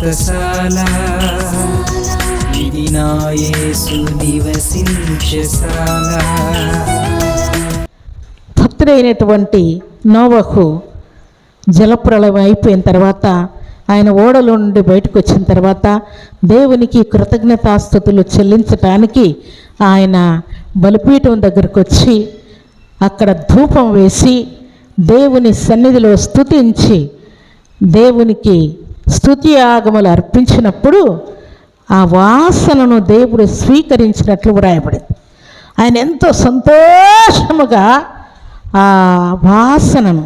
వ్రతశాల ఇది నివసించశాల భక్తుడైనటువంటి నోవహు జలప్రళయం అయిపోయిన తర్వాత ఆయన ఓడలో నుండి బయటకు వచ్చిన తర్వాత దేవునికి కృతజ్ఞతాస్థుతులు చెల్లించటానికి ఆయన బలిపీఠం దగ్గరకు వచ్చి అక్కడ ధూపం వేసి దేవుని సన్నిధిలో స్తుతించి దేవునికి స్తుతి ఆగములు అర్పించినప్పుడు ఆ వాసనను దేవుడు స్వీకరించినట్లు వ్రాయబడింది. ఆయన ఎంతో సంతోషముగా ఆ వాసనను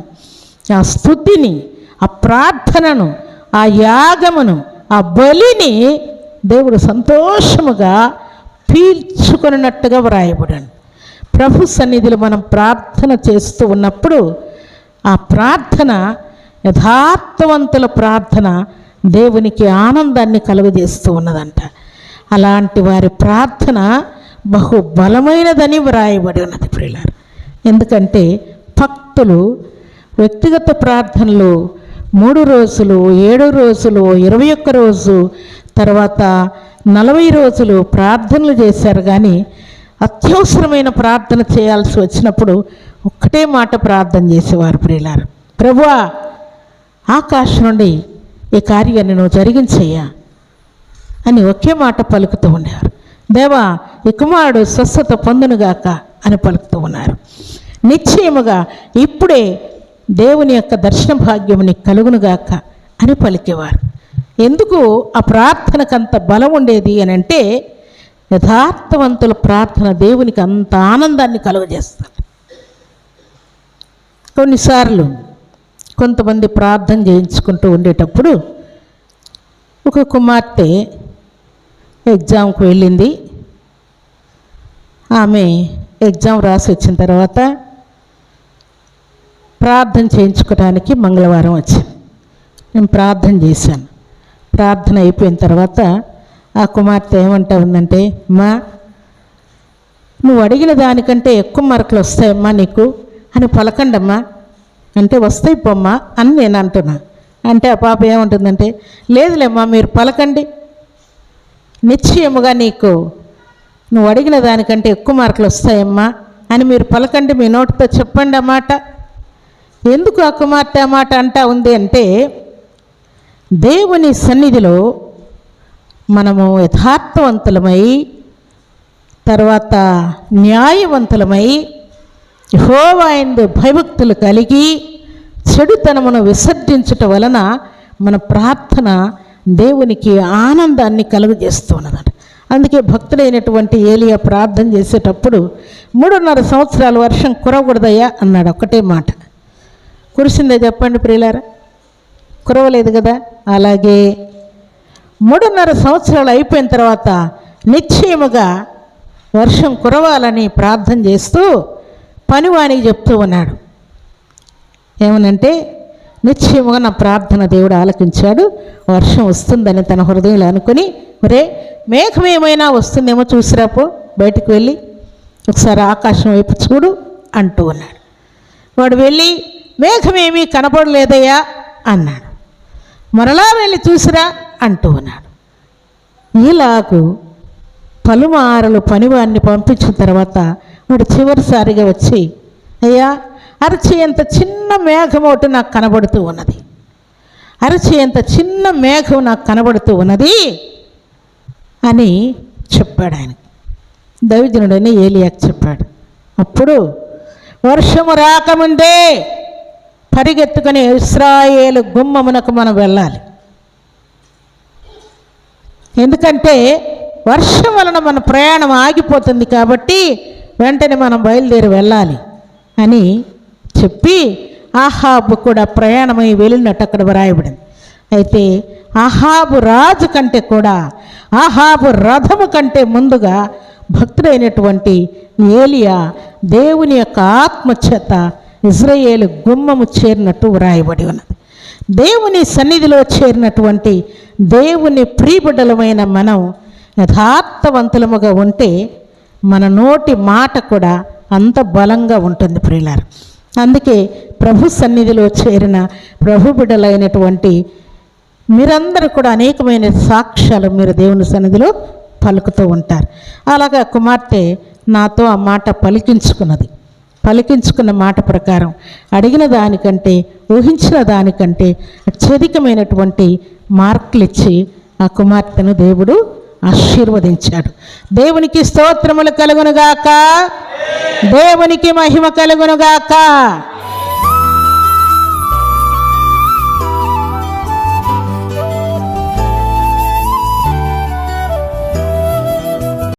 ఆ స్థుతిని ఆ ప్రార్థనను ఆ యాగమును ఆ బలిని దేవుడు సంతోషముగా పీల్చుకున్నట్టుగా వ్రాయబడండి ప్రభు సన్నిధిలో మనం ప్రార్థన చేస్తూ ఉన్నప్పుడు ఆ ప్రార్థన యథార్థవంతుల ప్రార్థన దేవునికి ఆనందాన్ని కలుగజేస్తూ ఉన్నదంట. అలాంటి వారి ప్రార్థన బహు బలమైనదని వ్రాయబడి ఉన్నది ప్రియులారు. ఎందుకంటే భక్తులు వ్యక్తిగత ప్రార్థనలు మూడు రోజులు ఏడు రోజులు ఇరవై ఒక్క రోజు తర్వాత నలభై రోజులు ప్రార్థనలు చేశారు కానీ అత్యవసరమైన ప్రార్థన చేయాల్సి వచ్చినప్పుడు ఒక్కటే మాట ప్రార్థన చేసేవారు ప్రియులారు. ప్రభువా ఆకాశం నుండి ఈ కార్యాన్ని నువ్వు జరిగించయ్యా అని ఒకే మాట పలుకుతూ ఉండేవారు దేవా ఈ కుమారుడు స్వస్థత పొందునుగాక అని పలుకుతూ ఉన్నారు. నిశ్చయముగా ఇప్పుడే దేవుని యొక్క దర్శన భాగ్యం నీకు కలుగునుగాక అని పలికేవారు. ఎందుకు ఆ ప్రార్థనకు అంత బలం ఉండేది అని అంటే యథార్థవంతుల ప్రార్థన దేవునికి అంత ఆనందాన్ని కలుగజేస్తారు కొన్నిసార్లు కొంతమంది ప్రార్థన చేయించుకుంటూ ఉండేటప్పుడు ఒక కుమార్తె ఎగ్జామ్కి వెళ్ళింది. ఆమె ఎగ్జామ్ రాసి వచ్చిన తర్వాత ప్రార్థన చేయించుకోవడానికి మంగళవారం వచ్చింది. నేను ప్రార్థన చేశాను. ప్రార్థన అయిపోయిన తర్వాత ఆ కుమార్తె ఏమంటా ఉందంటే మా నువ్వు అడిగిన దానికంటే ఎక్కువ మార్కులు వస్తాయమ్మా నీకు అని పలకండమ్మా. అంటే వస్తాయి పొమ్మా అని నేను అంటున్నా. అంటే ఆ పాప ఏముంటుందంటే లేదులేమ్మా మీరు పలకండి. నిశ్చయముగా నీకు నువ్వు అడిగిన దానికంటే ఎక్కువ మార్కులు వస్తాయమ్మా అని మీరు పలకండి మీ నోటితో చెప్పండి ఆ మాట. ఎందుకు ఆ కుమార్తె ఆ మాట అంటా ఉంది అంటే దేవుని సన్నిధిలో మనము యథార్థవంతులమై తర్వాత న్యాయవంతులమై హోవాయందు భయభక్తులు కలిగి చెడుతనమును విసర్జించటం వలన మన ప్రార్థన దేవునికి ఆనందాన్ని కలుగజేస్తున్నదట. అందుకే భక్తుడైనటువంటి ఏలియా ప్రార్థన చేసేటప్పుడు మూడున్నర సంవత్సరాలు వర్షం కురవకూడదయ్యా అన్నాడు ఒకటే మాట. కురిసిందే చెప్పండి ప్రియులారా? కురవలేదు కదా? అలాగే మూడున్నర సంవత్సరాలు అయిపోయిన తర్వాత నిశ్చయముగా వర్షం కురవాలని ప్రార్థన చేస్తూ పనివానికి చెప్తూ ఉన్నాడు. ఏమనంటే నిశ్చయముగా నా ప్రార్థన దేవుడు ఆలకించాడు. వర్షం వస్తుందని తన హృదయంలో అనుకుని మరే మేఘం ఏమైనా వస్తుందేమో చూసిరాపో బయటికి వెళ్ళి ఒకసారి ఆకాశం వైపు చూడు అంటూ ఉన్నాడు. వాడు వెళ్ళి మేఘమేమీ కనపడలేదయ్యా అన్నాడు. మరలా వెళ్ళి చూసిరా అంటూ ఉన్నాడు. ఇలాగు పలుమారలు పనివాడిని పంపించిన తర్వాత వాడు చివరిసారిగా వచ్చి అయ్యా అరచేంత చిన్న మేఘం ఒకటి నాకు కనబడుతూ ఉన్నది. అరచేంత చిన్న మేఘం నాకు కనబడుతూ ఉన్నది అని చెప్పాడు ఆయన. దైవజనుడని ఏలియాకి చెప్పాడు. అప్పుడు వర్షము రాకముందే పరిగెత్తుకుని ఇస్రాయేలు గుమ్మమునకు మనం వెళ్ళాలి. ఎందుకంటే వర్షం వలన మన ప్రయాణం ఆగిపోతుంది కాబట్టి వెంటనే మనం బయలుదేరి వెళ్ళాలి అని చెప్పి ఆహాబు కూడా ప్రయాణమై వెళ్ళినట్టు అక్కడ వ్రాయబడింది. అయితే ఆహాబు రాజు కంటే కూడా ఆహాబు రథము కంటే ముందుగా భక్తుడైనటువంటి ఏలియా దేవుని యొక్క ఆత్మచేత ఇజ్రాయేలు గుమ్మము చేరినట్టు వ్రాయబడి ఉన్నది. దేవుని సన్నిధిలో చేరినటువంటి దేవుని ప్రీబిడ్డలమైన మనం యథార్థవంతులముగా ఉంటే మన నోటి మాట కూడా అంత బలంగా ఉంటుంది ప్రియులారు. అందుకే ప్రభు సన్నిధిలో చేరిన ప్రభు బిడ్డలైనటువంటి మీరందరూ కూడా అనేకమైన సాక్ష్యాలు మీరు దేవుని సన్నిధిలో పలుకుతూ ఉంటారు. అలాగా కుమార్తె నాతో ఆ మాట పలికించుకున్నది. పలికించుకున్న మాట ప్రకారం అడిగిన దానికంటే ఊహించిన దానికంటే అత్యధికమైనటువంటి మార్కులు ఇచ్చి ఆ కుమార్తెను దేవుడు ఆశీర్వదించాడు. దేవునికి స్తోత్రములు కలుగునుగాక. దేవునికి మహిమ కలుగునుగాక.